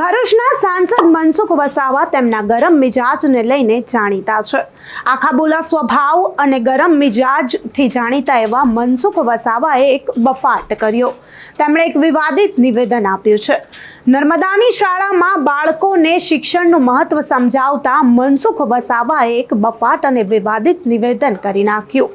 ભરૂચના સાંસદ મનસુખ વસાવા તેમના ગરમ મિજાજને લઈને જાણીતા છે. આખા બોલા સ્વભાવ અને ગરમ મિજાજથી જાણીતા એવા મનસુખ વસાવાએ એક બફાટ કર્યો. તેમણે એક વિવાદિત નિવેદન આપ્યું છે. નર્મદાની શાળામાં બાળકોને શિક્ષણનું મહત્વ સમજાવતા મનસુખ વસાવાએ એક બફાટ અને વિવાદિત નિવેદન કરી નાખ્યું.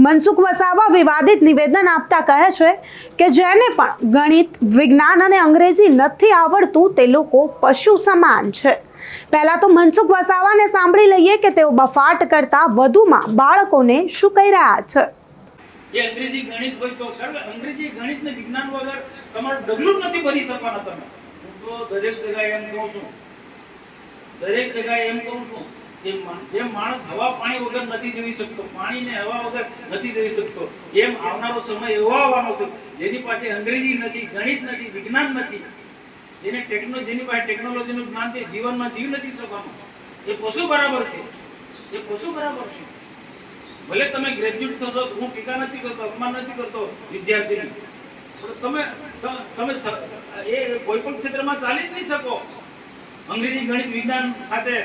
મનસુખ વસાવા વિવાદિત નિવેદન આપતા કહે છે કે જેને પણ ગણિત, વિજ્ઞાન અને અંગ્રેજી નથી આવડતું તે લોકો પશુ સમાન છે. પહેલા તો મનસુખ વસાવાને સાંભળી લઈએ કે તેઓ બફાટ કરતા વધુમાં બાળકોને શું કહી રહ્યા છે? એ અંગ્રેજી ગણિત હોય તો અંગ્રેજી ગણિત ને વિજ્ઞાન વગર તમારું ડગલું નથી ભરી શકવાના તમે. હું તો દરેક જગ્યાએ એમ કહું છું, દરેક જગ્યાએ એમ કહું છું, કે જે માણસ હવા પાણી વગર નથી જીવી શકતો પાણી ને હવા વગર નથી જીવી શકતો, એમ આવનારો સમય એવો આવવાનો છે, જેની પાસે અંગ્રેજી નથી, ગણિત નથી, વિજ્ઞાન નથી જેને ટેકનો જેની પાસે ટેકનોલોજીનું જ્ઞાન છે, જીવનમાં જીવ નથી શકવાનું. એ પશુ બરાબર છે. એ પશુ બરાબર છે. ભલે તમે ગ્રેજ્યુએટ થશો, હું ટીકા નથી કરતો, અપમાન નથી કરતો, વિદ્યાર્થીને. પણ તમે તમે એ કોઈ પણ ક્ષેત્રમાં ચાલી જ નહીં શકો. અંગ્રેજી, ગણિત, વિજ્ઞાન સાથે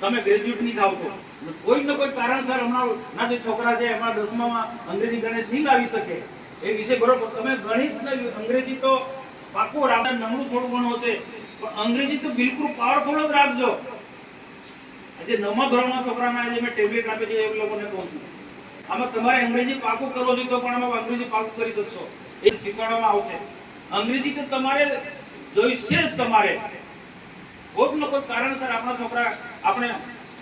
તમે ગ્રેજ્યુએટ નહીં થાવ તો. કોઈ ને કોઈ કારણસર હમણાં ના જે છોકરા છે એમાં દસમામાં અંગ્રેજી, ગણિત નહીં લાવી શકે. એ વિશે બરોબર. તમે ગણિત અંગ્રેજી તો પાકું રાખજો નમણું થોડું ઘણું હશે. પણ અંગ્રેજી તો બિલકુલ પાવરફુલ જ રાખજો. આજે નવમા ધોરણના છોકરાને આજે મેં ટેબ્લેટ આપે છે, એ લોકોને કહું છું. આમાં તમારે અંગ્રેજી પાકું કરવો છે તો પણ આમાં અંગ્રેજી પાકું કરી શકશો. એ શીખવાડવામાં આવશે. અંગ્રેજી તો તમારે જોઈશે જ તમારે. કોઈક ને કોઈક કારણસર આપણા છોકરા, આપણે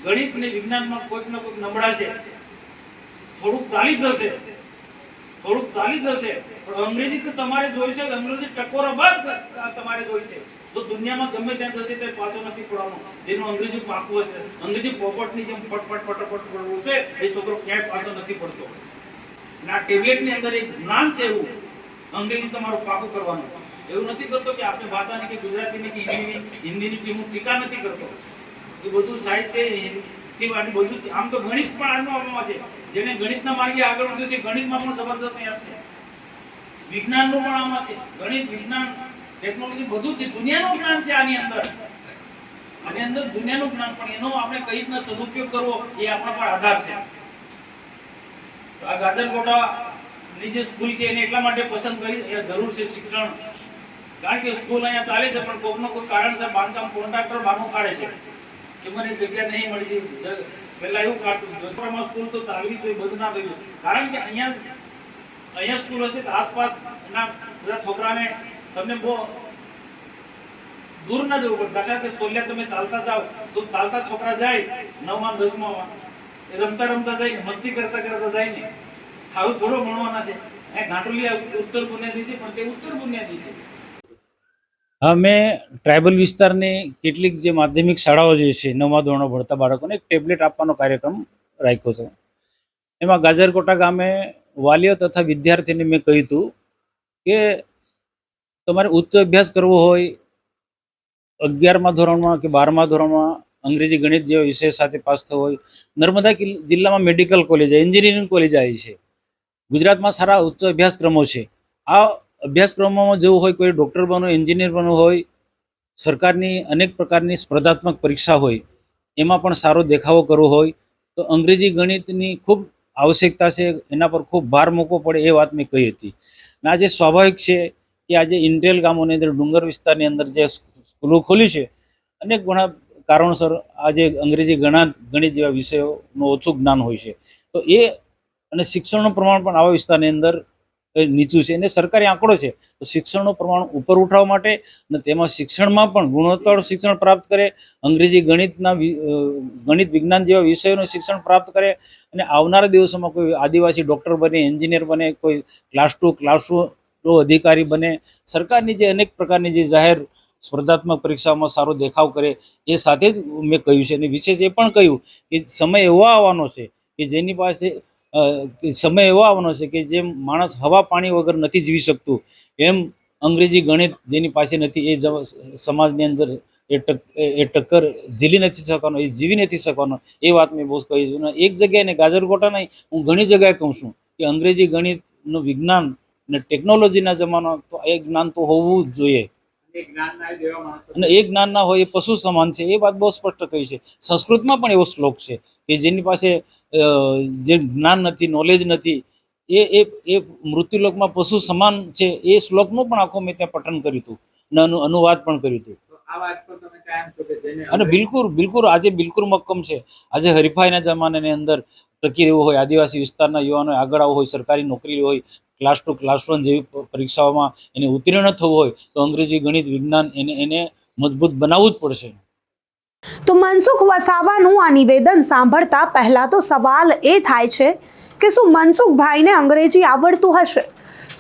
ગણિત ને વિજ્ઞાનમાં કોઈક ને કોઈક નબળા છે. થોડુંક ચાલી જશે. થોડુંક ચાલી જશે. પણ અંગ્રેજી તમારે જોઈશે. અંગ્રેજી ટકોરા બાદ તમારે જોઈશે તો દુનિયામાં ગમે ત્યાં જશે તે પાછો નથી પડવાનો. જેનું અંગ્રેજી પાકું હશે. અંગ્રેજી પોપટની જેમ ફટફટ ફટફટ પડવું છે એ છોકરો ક્યાંય પાછો નથી પડતો. ના ટેબ્લેટની અંદર એક જ્ઞાન છે એવું. અંગ્રેજી તમારું પાકું કરવાનું. એવું નથી કરતો કે આપણી ભાષાની કે ગુજરાતીની કે હિન્દીની હિન્દીની ટીમ ટીકા નથી કરતો. એ બધું સાહિત્ય હિન્દી વાળી બધું આમ તો ગણિત પણ આનું આમાં છે. જેને ગણિતના માર્ગે આગળ વધ્યું છે, ગણિતમાં પણ જબરદસ્ત તૈયાર છે. વિજ્ઞાનનું પણ આમાં છે. ગણિત, વિજ્ઞાન ટેકનોલોજી બધું જ દુનિયાનું જ્ઞાન છે આની અંદર. આની અંદર દુનિયાનું જ્ઞાન, પણ એનો આપણે કઈ રીતના સદુપયોગ કરવો એ આપણા પર આધાર છે. તો આ ગાજરકોટાની જે સ્કૂલ છે એને એટલા માટે પસંદ કરી, એ જરૂર છે શિક્ષણ. કારણ કે સ્કૂલ અહીંયા ચાલે છે, પણ કોઈકનો કોઈ કારણસર બાંધકામ કોન્ટ્રાક્ટર બહાનું કાઢે છે. કે મને જગ્યા નહીં મળી જ- પહેલા એવું કાઢતું. જોધપુરામાં સ્કૂલ તો ચાલવી જોઈએ, બંધ ના કર્યું. કારણ કે અહીંયા અહીંયા સ્કૂલ હશે તો આસપાસના બધા છોકરાને તમને બહુ દૂર ના જવું પડે. દાખલા કે સોલિયા તમે ચાલતા જાઓ. તો ચાલતા છોકરા જાય નવમાં દસમાં એ રમતા રમતા જાય મસ્તી કરતા કરતા જાય ને. આવું થોડો ભણવાના છે. એ ઘાટુલિયા ઉત્તર બુનિયાદી છે, પણ તે ઉત્તર બુનિયાદી છે. હા મેં ટ્રાઇબલ વિસ્તારની કેટલીક જે માધ્યમિક શાળાઓ જે છે, નવમા ધોરણો ભણતા બાળકોને એક ટેબ્લેટ આપવાનો કાર્યક્રમ રાખ્યો છે. એમાં ગાજરકોટા ગામે વાલીઓ તથા વિદ્યાર્થીને મેં કહ્યું હતું કે તમારે ઉચ્ચ અભ્યાસ કરવો હોય અગિયારમા ધોરણમાં કે બારમા ધોરણમાં અંગ્રેજી ગણિત જેવા વિષય સાથે પાસ થવો હોય. નર્મદા જિલ્લામાં મેડિકલ કોલેજ, એન્જિનિયરિંગ કોલેજ આવી છે. ગુજરાતમાં સારા ઉચ્ચ અભ્યાસક્રમો છે. આ અભ્યાસક્રમોમાં જવું હોય, કોઈ ડૉક્ટર બનવું, એન્જિનિયર બનવું હોય, સરકારની અનેક પ્રકારની સ્પર્ધાત્મક પરીક્ષા હોય, એમાં પણ સારો દેખાવો કરવો હોય, તો અંગ્રેજી ગણિતની ખૂબ આવશ્યકતા છે, એના પર ખૂબ ભાર મૂકવો પડે એ વાત મેં કહી હતી. અને આજે સ્વાભાવિક છે કે આજે ઇન્ટેલ ગામોની અંદર, ડુંગર વિસ્તારની અંદર જે સ્કૂલો ખોલી છે, અનેક ઘણા કારણોસર આજે અંગ્રેજી ગણા ગણિત જેવા વિષયોનું ઓછું જ્ઞાન હોય છે. તો એ અને શિક્ષણનું પ્રમાણ પણ આવા વિસ્તારની અંદર નીચું છે અને સરકારી આંકડો છે. તો શિક્ષણનું પ્રમાણ ઉપર ઉઠાવવા માટે અને તેમાં શિક્ષણમાં પણ ગુણવત્તાવાળું શિક્ષણ પ્રાપ્ત કરે, અંગ્રેજી ગણિતના ગણિત વિજ્ઞાન જેવા વિષયોનું શિક્ષણ પ્રાપ્ત કરે અને આવનારા દિવસોમાં કોઈ આદિવાસી ડૉક્ટર બને, એન્જિનિયર બને, કોઈ ક્લાસ ટુ ક્લાસ ટુ અધિકારી બને, સરકારની જે અનેક પ્રકારની જે જાહેર સ્પર્ધાત્મક પરીક્ષામાં સારો દેખાવ કરે એ સાથે જ મેં કહ્યું છે. અને વિશેષ એ પણ કહ્યું કે સમય એવો આવવાનો છે કે જેની પાસે સમય એવો આવવાનો છે કે જેમ માણસ હવા પાણી વગર નથી જીવી શકતું, એમ અંગ્રેજી ગણિત જેની પાસે નથી, એ સમાજની અંદર એ એ ટક્કર ઝીલી નથી શકવાનો, એ જીવી નથી શકવાનો, એ વાત મેં બહુ કહી છું. એક જગ્યાએ ને ગાજરકોટા નહીં, હું ઘણી જગ્યાએ કહું છું કે અંગ્રેજી ગણિતનું વિજ્ઞાન ને ટેકનોલોજીના જમાનો તો એ જ્ઞાન તો હોવું જ જોઈએ. અને એ જ્ઞાન ના હોય એ પશુ સમાન છે. એ વાત બહુ સ્પષ્ટ કહી છે. સંસ્કૃતમાં પણ એવો શ્લોક છે કે જેની પાસે જે જ્ઞાન નથી નોલેજ નથી એ એ એ મૃત્યુલોકમાં પશુ સમાન છે એ શ્લોકનું પણ આખું મેં ત્યાં પઠન કર્યું હતું અને અનુવાદ પણ કર્યું હતું. અને બિલકુલ બિલકુલ આજે બિલકુલ મક્કમ છે. આજે હરીફાઈના જમાનાની અંદર ટકી રહેવું હોય આદિવાસી વિસ્તારના યુવાનો આગળ આવવું હોય સરકારી નોકરી હોય ક્લાસ ટુ ક્લાસ વન જેવી પરીક્ષાઓમાં એને ઉત્તીર્ણ થવું હોય તો અંગ્રેજી ગણિત, વિજ્ઞાન એને એને મજબૂત બનાવવું જ પડશે. તો મનસુખ વસાવાનું આ નિવેદન સાંભળતા પહેલા તો સવાલ એ થાય છે કે શું મનસુખભાઈને અંગ્રેજી આવડતું હશે?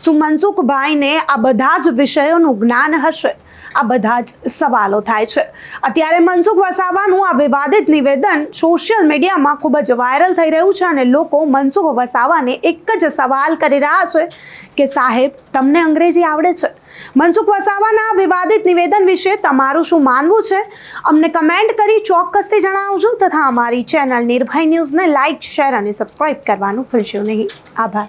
શું મનસુખભાઈને આ બધા જ વિષયોનું જ્ઞાન હશે? આ બધા જ સવાલો થાય છે. અત્યારે મનસુખ વસાવાનું આ વિવાદિત નિવેદન સોશિયલ મીડિયામાં ખૂબ જ વાયરલ થઈ રહ્યું છે અને લોકો મનસુખ વસાવાને એક જ સવાલ કરી રહ્યા છે કે સાહેબ, તમને અંગ્રેજી આવડે છે? મનસુખ વસાવાના વિવાદિત નિવેદન વિશે તમારું શું માનવું છે? અમને કમેન્ટ કરી ચોક્કસથી જણાવજો તથા અમારી ચેનલ નિર્ભય ન્યૂઝને લાઇક શેર અને સબસ્ક્રાઇબ કરવાનું ભૂલશો નહીં. આભાર.